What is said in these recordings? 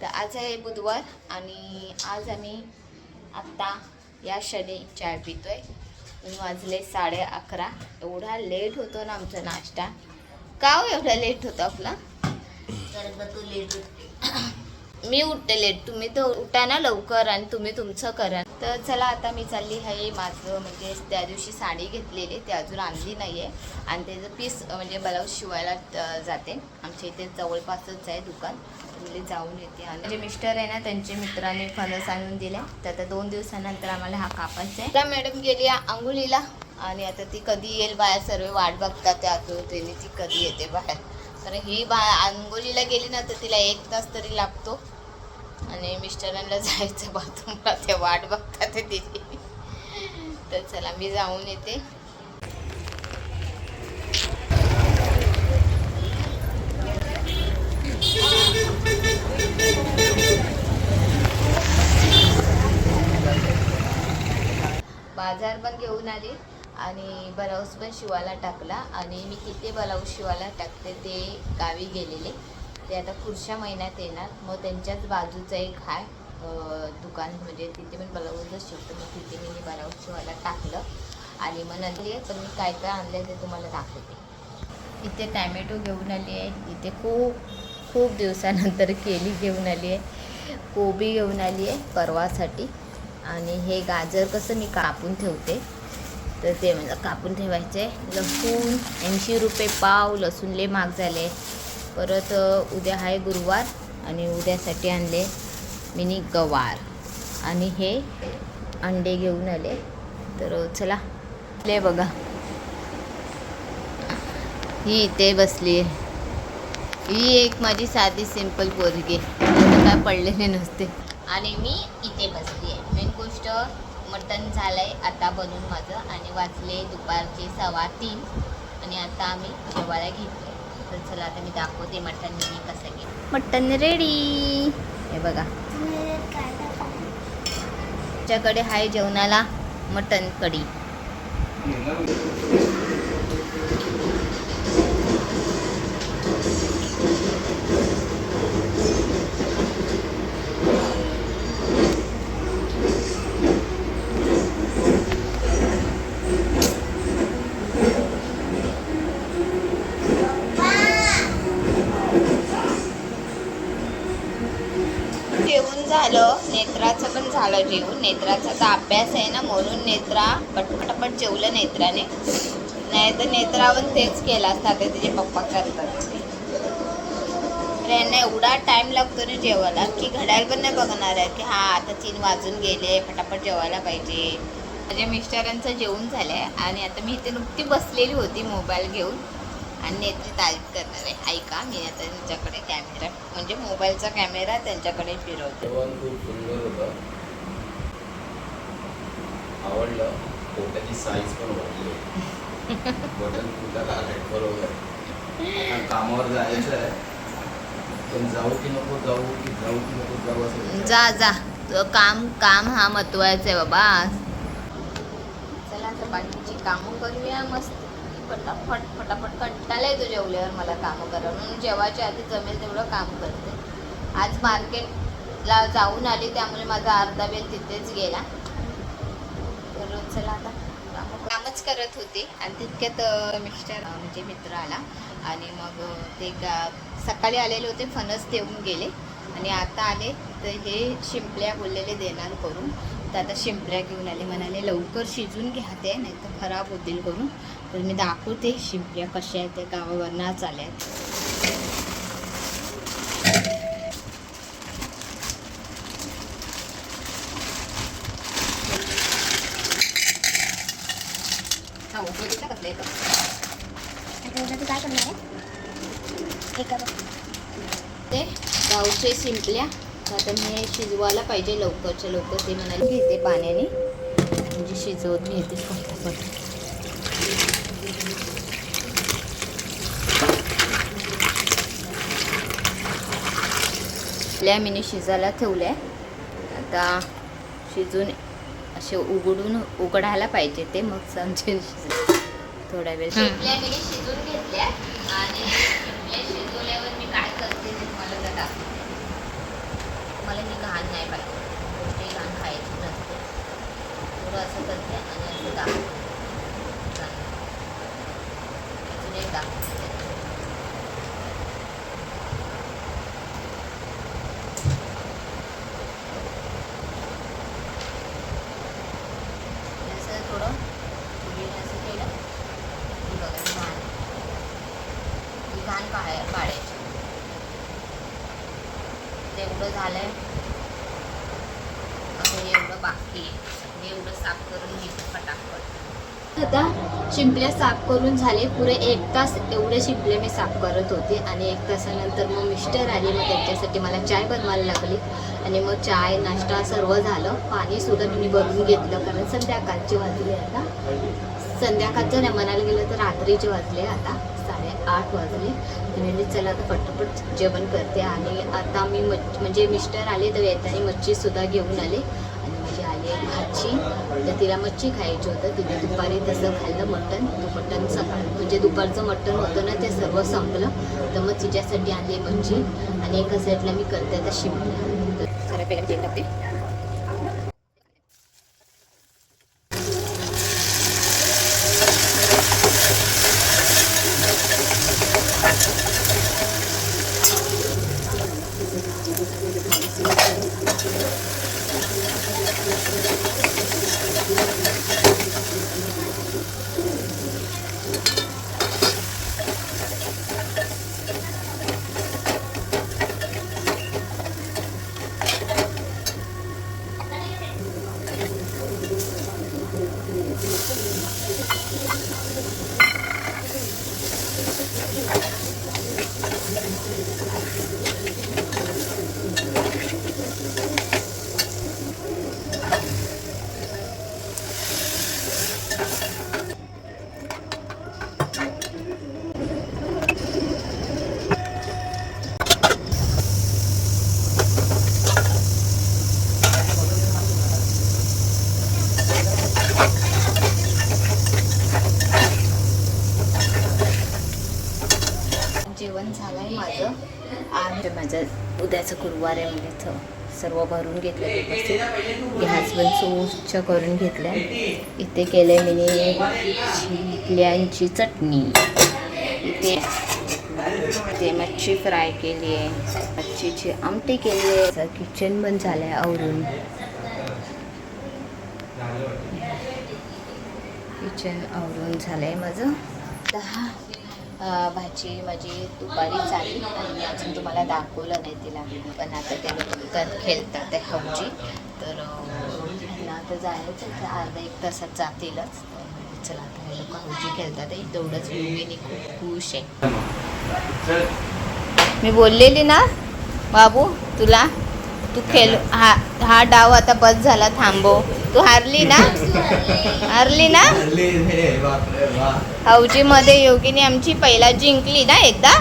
तर आज आहे बुधवार आणि आज आम्ही आत्ता या क्षणी चाय पितोय. आणि वाजले साडे अकरा. एवढा लेट होतो ना आमचा नाश्ता. का हो एवढा लेट होतो आपला? कारण तू लेट होतो. मी उठते लेट तुम्ही तर उठा ना लवकर आणि तुम्ही तुमचं करा. तर चला आता मी चालली आहे माझं म्हणजे त्या दिवशी साडी घेतलेली ते अजून आणली नाही आहे आणि त्याचं पीस म्हणजे ब्लाऊज शिवायला जाते. आमच्या इथे जवळपासच आहे दुकान. म्हणजे जाऊन येते. आणि जे मिस्टर आहे ना त्यांच्या मित्राने फणस आणून दिल्या तर आता दोन दिवसानंतर आम्हाला हा कापायचा आहे. त्या मॅडम गेली आंघोळीला. आणि आता ती कधी येईल बाहेर? सर्व वाट बघतात. त्या आतुरतेने ती कधी येते बाहेर? कारण ही बा आंघोळीला गेली ना तर तिला एक तास तरी लागतो. आणि मिस्टरांना जायचं बाथरूमला ते वाट बघतात तिची तर चला मी जाऊन येते. बाजार पण घेऊन आली. आणि ब्लाऊज पण शिवायला टाकला आणि मी किती ब्लाऊज शिवायला टाकते ते गावी गेलेले. ते आता पुढच्या महिन्यात येणार. मग त्यांच्याच बाजूचं एक आहे दुकान म्हणजे तिथे पण ब्लाऊजच शिवतो मग तिथे मी ब्लाऊज शिवायला टाकलं. आणि मग नंतर पण मी काय काय आणलं ते तुम्हाला दाखवते. इथे टॅमॅटो घेऊन आली आहे. इथे खूप खूप दिवसानंतर केली घेऊन आली आहे. कोबी घेऊन आली आहे परवासाठी. आणि हे गाजर कसं मी कापून ठेवते. तर ते मला कापून ठेवायचे. आहे लसूण ऐंशी रुपये पाव लसूण लय महाग झाले. परत उद्या आहे गुरुवार आणि उद्यासाठी आणले मिनी गवार. आणि हे अंडे घेऊन आले. तर चला. ले बघा. ही इथे बसली आहे. ही एक माझी साधी सिंपल पोरगी. काय पडलेले नसते. आणि मी इथे बसली आहे. मेन गोष्ट मटण झालंय. आता बनवून माझं. आणि वाजले दुपारचे सव्वा तीन. आणि आता आम्ही जेवायला घेतोय तर चला आता मी दाखवते मटण मी कसं घे मटण रेडी हे बघा. तुमच्याकडे आहे जेवणाला मटण कढी. नेत्राचं नेत्राचा तर अभ्यास आहे ना म्हणून नेत्रा पटपटपट जेवलं नेत्राने. नाही तर नेत्रावर तेच केलं असतं आता तिचे पप्पा करतात. यांना एवढा टाइम लागतो ना जेवायला की घड्याळ पण नाही बघणार आहे की हा आता तीन वाजून गेले फटाफट जेवायला पाहिजे. माझ्या मिस्टरांचं जेवण झालं आहे आणि आता मी इथे नुकती बसलेली होती मोबाईल घेऊन आणि नेत्री तारीफ करणार आहे. ऐका मी आता त्यांच्याकडे कॅमेरा म्हणजे मोबाईलचा कॅमेरा त्यांच्याकडे फिरवतो. खूप सुंदर होता. आवडलं पोटाची साईज पण वाढली. आहे बटन तुटायला लागेल बरोबर कामावर जायचं आहे. पण जाऊ की नको जाऊ की जाऊ की नको जाऊ असं जा जा. काम काम हा महत्त्वाचा आहे बाबा. चला आता बाकीची कामं करूया मस्त. फटाफट फटाफट कंटाळा येतो जेवल्यावर मला कामं करा म्हणून जेवायच्या आधी जमेल तेवढं काम करते. आज मार्केटला जाऊन आली त्यामुळे माझा अर्धा वेळ तिथेच गेला. रोज चला आता. कामच करत होते आणि तितक्यात मिस्टर म्हणजे मित्र आला. आणि मग ते गा सकाळी आलेले होते फणस देऊन गेले. आणि आता आले तर हे शिंपल्या बोललेले देणार करून. तर आता शिंपल्या घेऊन आले. म्हणाले लवकर शिजून घ्या ते नाही तर खराब होतील करून. तर मी दाखवते शिंपल्या कशा आहेत त्या गावावरनं आल्या आहेत हा बघितलं कसलं येतं काय करणार आहे? एका ते गावचे शिंपल्या. तर आता मी शिजवायला पाहिजे लवकरच्या लवकर. ते म्हणाले घेते पाण्याने म्हणजे शिजवत घेते फटाफट आपल्या मिनी शिजायला ठेवल्या. आता शिजून असे उघडून उघडायला पाहिजे ते मग समजेल शिजले. थोडा वेळ शिजल्या मी शिजून घेतल्या आणि शिजवल्यावर मी काय करते ते दाखवते. घाण नाही पाहिजे. गोष्टी घाण खायची नसते. थोडं असं करते आणि असं दाखवते. चालेल. अजून एक दाखवते हे असं थोडं पुढीने असं केलं की बघा ही घाण ही घाण काढाय काढायची एवढं झालंय. आता एवढं बाकी आहे. एवढं साफ करून घेतो फटाफट. आता शिंपल्या साफ करून झाले. पुरे एक तास एवढे शिंपले मी साफ करत होते आणि एक तासानंतर मग मिस्टर आले. मग त्यांच्यासाठी मला चाय बनवायला लागली. आणि मग चाय नाश्ता सर्व झालं. पाणी सुद्धा मी भरून घेतलं. कारण संध्याकाळची वाजली आता. संध्याकाळचं नाही म्हणायला गेलं तर रात्रीची वाजले आता. आठ वाजले. म्हणजे चला आता पटपट जेवण करते. आणि आता मी मच्छ म्हणजे मिस्टर आले तर येताना मच्छीसुद्धा घेऊन आले. आणि माझी आली आहे भाची तर तिला मच्छी खायची होतं. तिने दुपारी तसं खाल्लं मटण. मटण सकाळ म्हणजे दुपारचं मटण होतं ना ते सर्व संपलं. तर मग तिच्यासाठी आणली मच्छी. आणि एका साईडला मी करते आता शिमला. तर खरं पहिला तेल टाकते जेवण झालं आहे माझं आहे माझं उद्याचं गुरुवार आहे म्हणजे सर्व भरून घेतलं व्यवस्थित. गॅस पण स्वच्छ करून घेतलं इथे केलं आहे मी चिकल्यांची चटणी. इथे ते मच्छी फ्राय केली आहे. मच्छीची आमटी केली आहे. किचन पण झालं आहे आवरून. किचन आवरून झालं आहे माझं. दहा भाजी माझी दुपारी झाली आणि मी अजून तुम्हाला दाखवलं नाही तिला. पण आता ते लोक खेळतात ते हौजी. तर त्यांना आता जायचं तर अर्धा एक तासात जातीलच. चला आता हे लोक हौजी खेळतात. तेवढंच मुलीने खूप खुश आहे. मी बोललेली ना बाबू तुला? तू खेळ हा हा डाव आता बस झाला थांबव. तू हारली ना? हारली ना? हौजीमध्ये योगिनी आमची पहिला जिंकली ना एकदा?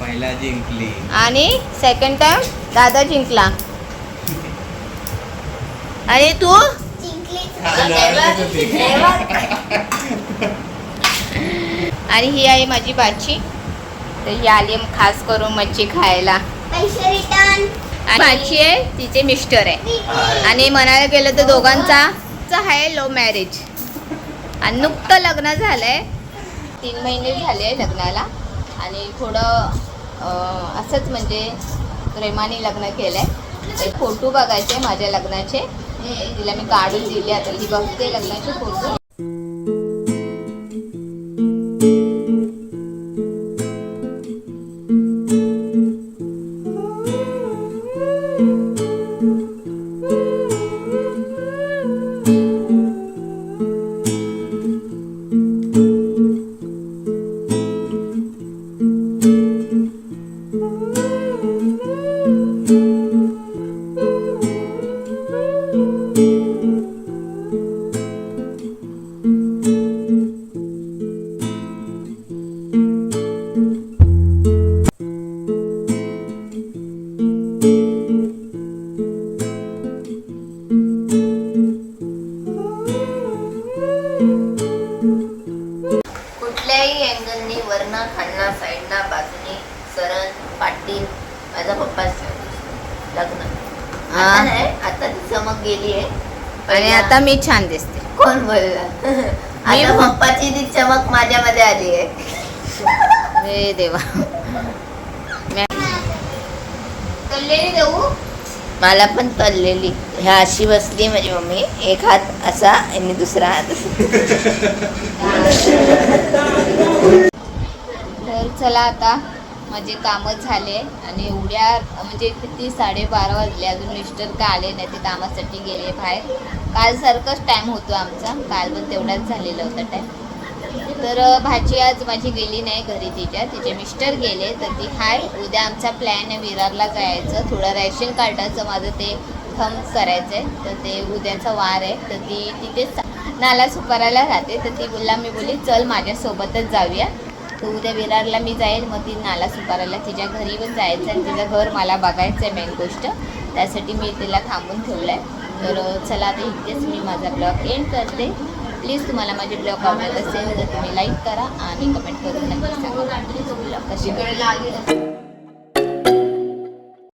पहिला जिंकली. आणि सेकंड टाइम दादा जिंकला. आणि तू? आणि ही आहे माझी बाची. तर ही आली खास करून मच्छी खायला. पैसे रिटर्न आणि बाची आहे तिचे मिस्टर आहे. आणि म्हणायला गेलं तर दोघांचा आहे लव्ह मॅरेज आणि नुकतं लग्न झालंय. तीन महिने झाले लग्नाला. आणि थोडं असंच म्हणजे प्रेमाने लग्न केलंय. एक फोटो बघायचे माझ्या लग्नाचे. तिला मी काढून दिले. आता ती बघते लग्नाचे फोटो. गेली आहे. आणि आता मी छान दिसते. कोण बोलला? आता पप्पाची ती चमक माझ्यामध्ये आली आहे. हे देवा. कल्लेली देऊ? मला पण तळलेली ह्या अशी बसली माझी मम्मी. एक हात असा आणि दुसरा हात असा. तर चला आता माझे कामं झाले आणि एवढ्या म्हणजे किती साडेबारा वाजले अजून मिस्टर का आले नाही ते कामासाठी गेले बाहेर. कालसारखंच टाईम होतो आमचा. काल पण तेवढाच झालेला होता टाईम तर भाजी आज माझी गेली नाही घरी तिच्या. तिचे मिस्टर गेले तर ती हाय. उद्या आमचा प्लॅन आहे विरारला जायचं. थोडं रॅशन कार्डाचं माझं ते थम करायचं आहे तर ते उद्याचा वार आहे. तर ती तिथेच नाला सुपारायला राहते. तर ती बोलला मी बोलली चल माझ्यासोबतच जाऊया. तर उद्या विरारला मी जाईल मग ती नाला सुपारायला तिच्या घरी पण जायचं आणि तिचं घर मला बघायचं आहे मेन गोष्ट. त्यासाठी मी तिला थांबून ठेवलं आहे तर चला आता इथेच मी माझा ब्लॉग एंड करते. प्लीज तुम्हाला माझे ब्लॉग आवडत असेल तर तुम्ही लाईक करा आणि कमेंट करून नक्की सांगा. ब्लॉग कशी